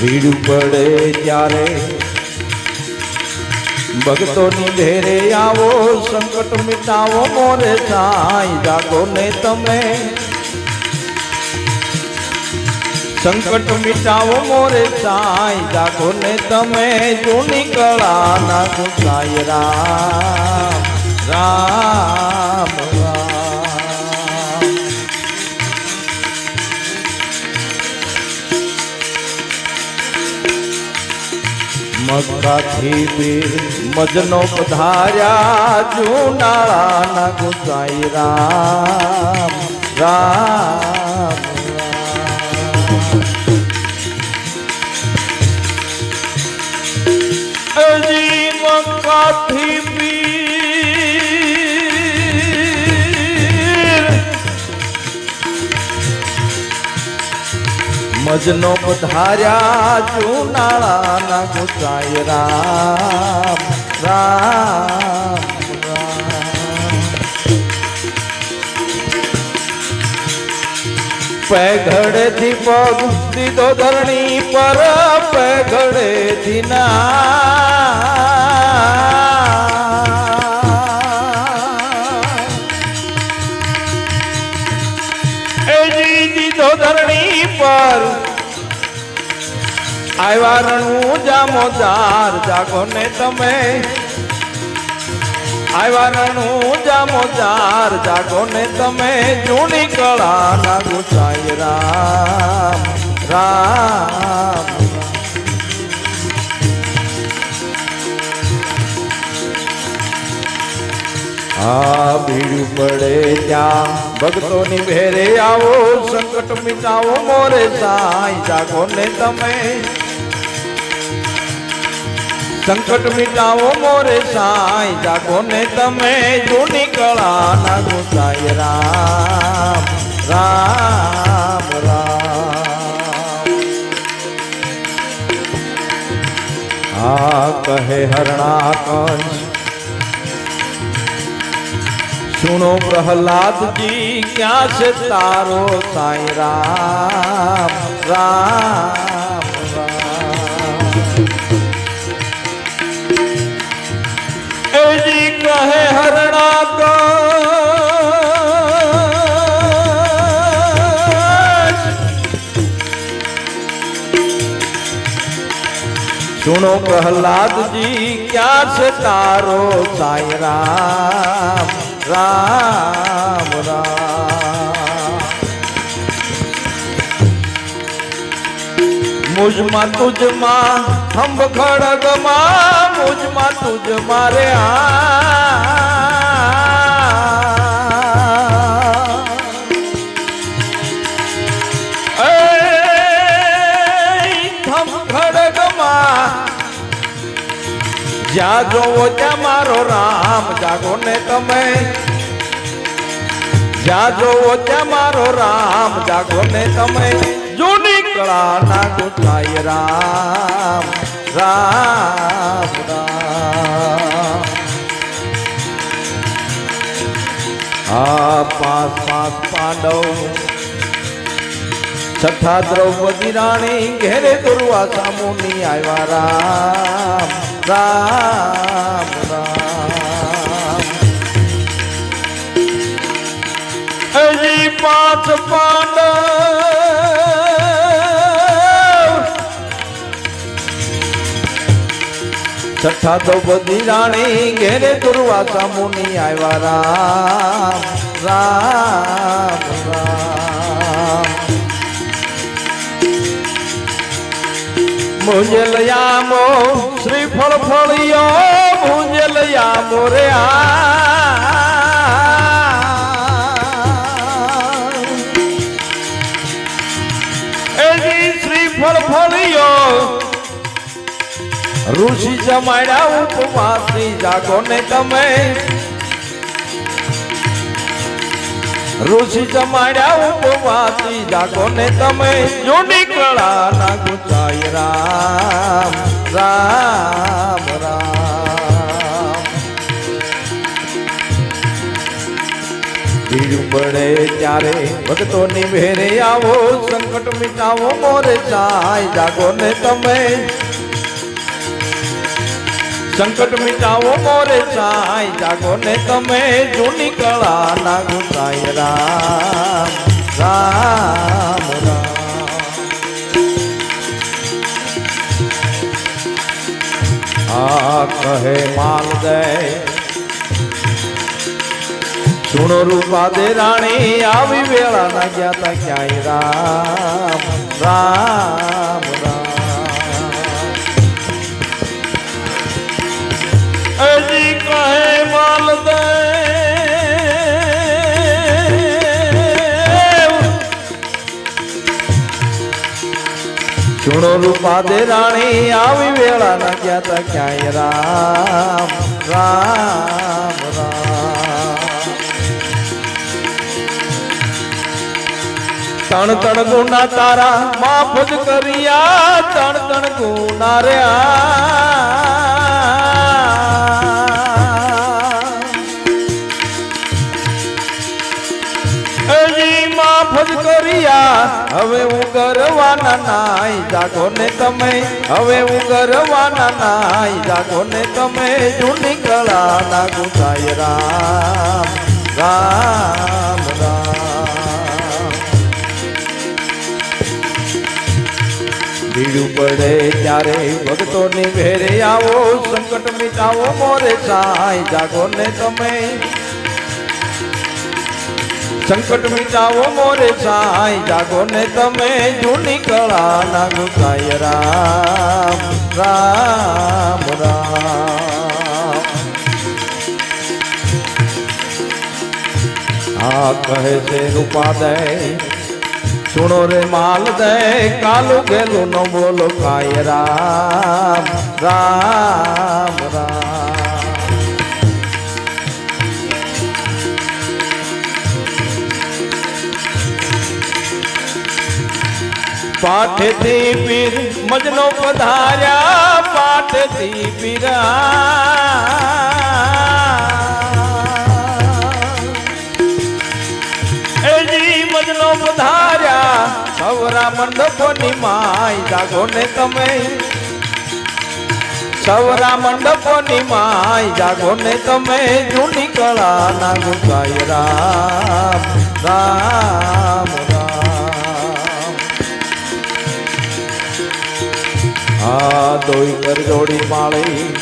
ભીડ પડે ત્યારે ભક્તોની ઘેરે આવો, સંકટ મિટાવો, મોરે સાંઈ જાગો ને તમે. સંકટ મિટાવો, મોરે સાંઈ જાગો ને તમે. જૂની કળાના ગુસાય રામ રામ. મક્કાથી બે મજનો પધાર્યા જુનાળાના ગુસાઈ રામ રામ. મજનો પધાર્યા જુનાળાના ગુસાઈ રામ રામ પેઘડેથી પગ દીધો ધરણી પર પેઘડેથી ના. ધરણી પર આવ્યા રણું જામો ચાર જાગો ને તમે. આવ્યા રણું જામો ચાર જાગો ને તમે. જૂની કળાના ગુસાઈ રામ રામ. આ ભીડ પડે ત્યાં, ભક્તોની ભેરે આવો, સંકટ મિટાવો, મોરે સાઈ જાગો ને તમે. સંકટ મિટાવો મોરે સાઈ જાગો ને તમે જૂની કળાના ગુસાઈ રામ રામ રામ. આ કહે હરણા કંસ સુનો પ્રહલાદ જી ક્યાં છે તારો સાઈ રામ રામ. સુનો પ્રહલાદજી ક્યાં છે તારો સાય રામ રામ રામ મુજમાં તુજમાં હંબ ખડગમાં મુજમાં તુજ મારે આ જ્યાં જોવો ત્યાં મારો રામ, જાગો ને તમે. જ્યાં જોવો ત્યાં મારો રામ, જાગો ને તમે. જૂની કળાના ગુસાઈ રામ રામ રામ. આ પાંચ પાંચ પાંડવ છઠ્ઠા દ્રૌપદી રાણી ઘેરે દુર્વાસા મુનિ આવ્યા રામ રામ રામ. પાંચ પાંડવ. છઠ્ઠા દ્રૌપદી રાણી ઘેરે દુર્વાસા મુનિ આવ્યા રામ રામ રામ. મુંજલયામો, શ્રી ફળ ફળિયો મુંજલયામો રે એજી શ્રી ફળ ફળિયો ઋષિ જમાડ્યા ઉપવાસી જાગો ને તમે. ઋષિ જમાડ્યા ઉપવાસી જાગો ને તમે જોડી કળા ના ગુચાય રામ રામ રામ. ભીડ બીજું પડે ત્યારે ભક્તોની ભેરે આવો સંકટ મિટાવો મોરે ચાય જાગો ને તમે સંકટ મિટાવો, મોરે સાય જાગો ને તમે જૂની કળા ના ગુસાય રામ રામ રામ. આ કહે માલ દે સુણો રૂપા દે રાણી આવી વેળા ના ગયા તા ક્યાંય. રામ રામ સુણો રૂપા દે રાણી આવી વેળા ના ગયા તા ક્યાંય રામ રામ રામ. તણ તણ ગુના તારા, માફ જ કર્યા, તણ તણ ગુના રહ્યા. હજી માફ જ કર્યા. હવે હું કરવાના નાય જાગો ને તમે. હવે હું કરવાના નાય જાગો ને તમે. જૂની કળા ના ગુસાય રામ રામ રામ. ભીડું પડે ત્યારે ભક્તોની ભેરે આવો, સંકટ મિટાવો, મોરે સાય જાગો ને તમે. સંકટ મિટાવો મોરે સાંઈ જાગો ને તમે જૂની કળા ના ગુસાય રામ રામ રામ. આ કહે છે રૂપાદય, સુણો રે માલ દે કાલુ ગેલું નો બોલો કાય રામ રામ રામ. પાઠથી પીર મજનો પધાર્યા, પાઠથી પીરા. એજી મજનો પધાર્યા, સવરા મંડપોની માય જાગો ને તમે. સવરા મંડપોની માય જાગો ને તમે, જૂની કળા ના ગુસાય રામ રામ. આ દોઈ કર જોડી માળી.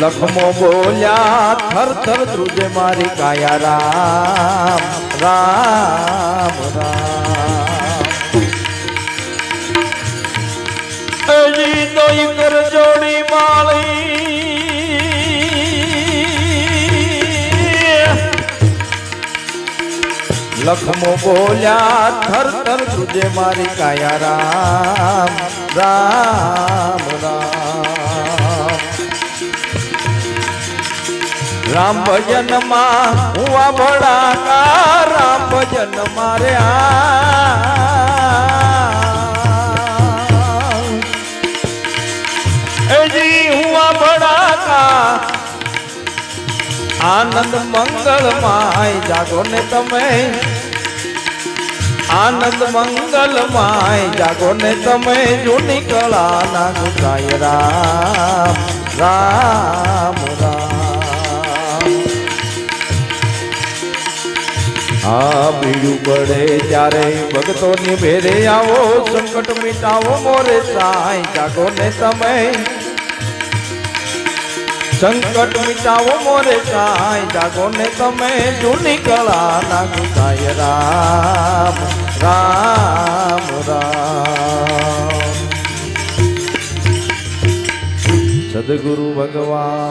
લખમો બોલ્યા, થર થર, ધ્રુજે મારી કાયા રામ રામ રામ. દોઈ કર જોડી માળી. લખમો બોલ્યા થર થર સુજે મારી કાયા રામ રામ રામ. રામ ભજનમાં હું આ ભડાકા, રામ ભજન મારે એજી આનંદ મંગલ માય જાગો ને તમે. આનંદ મંગલ માય જાગો ને તમે. જૂની કળા ના ગુસાય રામ રામ રામ. આ બીડું પડે ત્યારે ભક્તોની ભેરે આવો, સંકટ મિટાવો, મોરે સાંઈ જાગો ને તમે. સંકટ મિટાવો મોરે સાંઈ જાગો ને તમે જૂની કળા ના ગુસાય રામ રામ રામ. સદગુરુ ભગવાન.